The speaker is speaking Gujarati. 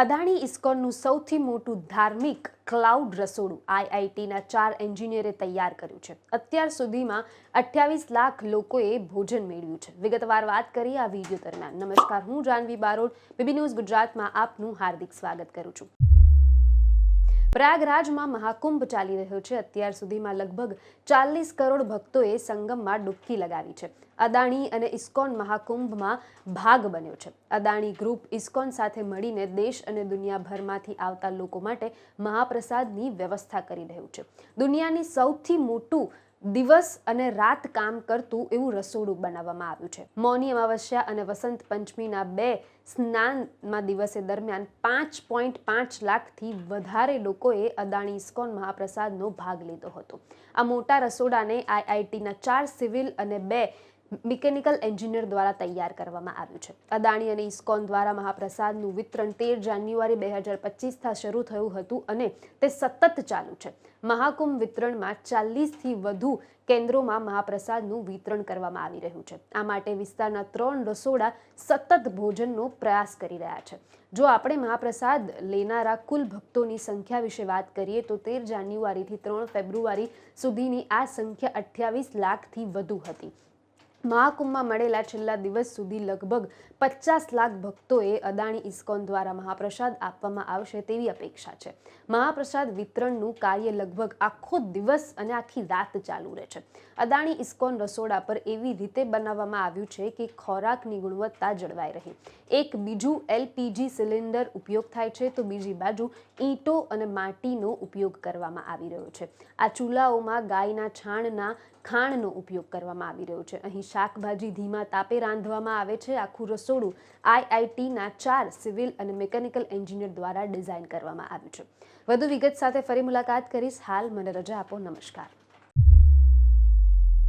અદાણી ઇસ્કોનનું સૌથી મોટું ધાર્મિક ક્લાઉડ રસોડું આઈઆઈટીના ચાર એન્જિનિયરે તૈયાર કર્યું છે. અત્યાર સુધીમાં અઠ્યાવીસ લાખ લોકોએ ભોજન મેળવ્યું છે. વિગતવાર વાત કરીએ આ વીડિયો દરમિયાન. નમસ્કાર, હું જાનવી બારોડ, બીબી ન્યૂઝ ગુજરાતમાં આપનું હાર્દિક સ્વાગત કરું છું. પ્રયાગરાજમાં મહાકુંભ ચાલી રહ્યો છે. અત્યાર સુધીમાં લગભગ ચાલીસ કરોડ ભક્તોએ સંગમમાં ડૂબકી લગાવી છે. અદાણી અને ઇસ્કોન મહાકુંભમાં ભાગ બન્યો છે. અદાણી ગ્રુપ ઇસ્કોન સાથે મળીને દેશ અને દુનિયાભરમાંથી આવતા લોકો માટે મહાપ્રસાદની વ્યવસ્થા કરી રહ્યું છે. દુનિયાની સૌથી મોટું દિવસ અને રાત કામ કરતું એવું રસોડું બનાવવામાં આવ્યું છે. મૌની અમાવસ્યા અને વસંત પંચમીના બે સ્નાનમાં દિવસે દરમિયાન પાંચ પોઈન્ટ પાંચ લાખથી વધારે લોકોએ અદાણી ઇસ્કોન મહાપ્રસાદનો ભાગ લીધો હતો. આ મોટા રસોડાને આઈઆઈટીના ચાર સિવિલ અને બે મિકેનિકલ એન્જિનિયર દ્વારા તૈયાર કરવામાં આવ્યું છે. અદાણી અને ઇસ્કોન દ્વારા મહાપ્રસાદનું વિતરણ તેર જાન્યુઆરી બે હજાર પચીસથી શરૂ થયું હતું અને તે સતત ચાલુ છે. મહાકુંભ વિતરણમાં ચાલીસથી વધુ કેન્દ્રોમાં મહાપ્રસાદનું વિતરણ કરવામાં આવી રહ્યું છે. આ માટે વિસ્તારના ત્રણ રસોડા સતત ભોજનનો પ્રયાસ કરી રહ્યા છે. જો આપણે મહાપ્રસાદ લેનારા કુલ ભક્તોની સંખ્યા વિશે વાત કરીએ તો તેર જાન્યુઆરીથી ત્રણ ફેબ્રુઆરી સુધીની આ સંખ્યા અઠ્યાવીસ લાખથી વધુ હતી. મહાકુંભમાં મળેલા છેલ્લા દિવસ સુધી લગભગ પચાસ લાખ ભક્તોએ અદાણી ઇસ્કોન દ્વારા મહાપ્રસાદ આપવામાં આવશે તેવી અપેક્ષા છે. મહાપ્રસાદ વિતરણનું કાર્ય લગભગ આખો દિવસ અને આખી રાત ચાલુ રહે છે. અદાણી ઇસ્કોન રસોડા પર એવી રીતે બનાવવામાં આવ્યું છે કે ખોરાકની ગુણવત્તા જળવાઈ રહે. એક બીજું એલપીજી સિલિન્ડર ઉપયોગ થાય છે તો બીજી બાજુ ઈંટો અને માટીનો ઉપયોગ કરવામાં આવી રહ્યો છે. આ ચૂલાઓમાં ગાયના છાણના ખાણનો ઉપયોગ કરવામાં આવી રહ્યો છે. અહીં શાકભાજી ધીમા તાપે રાંધવામાં આવે છે. આખું રસોડું આઈઆઈટીના ચાર સિવિલ અને મિકેનિકલ એન્જિનિયર દ્વારા ડિઝાઇન કરવામાં આવ્યું છે. વધુ વિગત સાથે ફરી મુલાકાત કરીશ. હાલ મને રજા આપો. નમસ્કાર.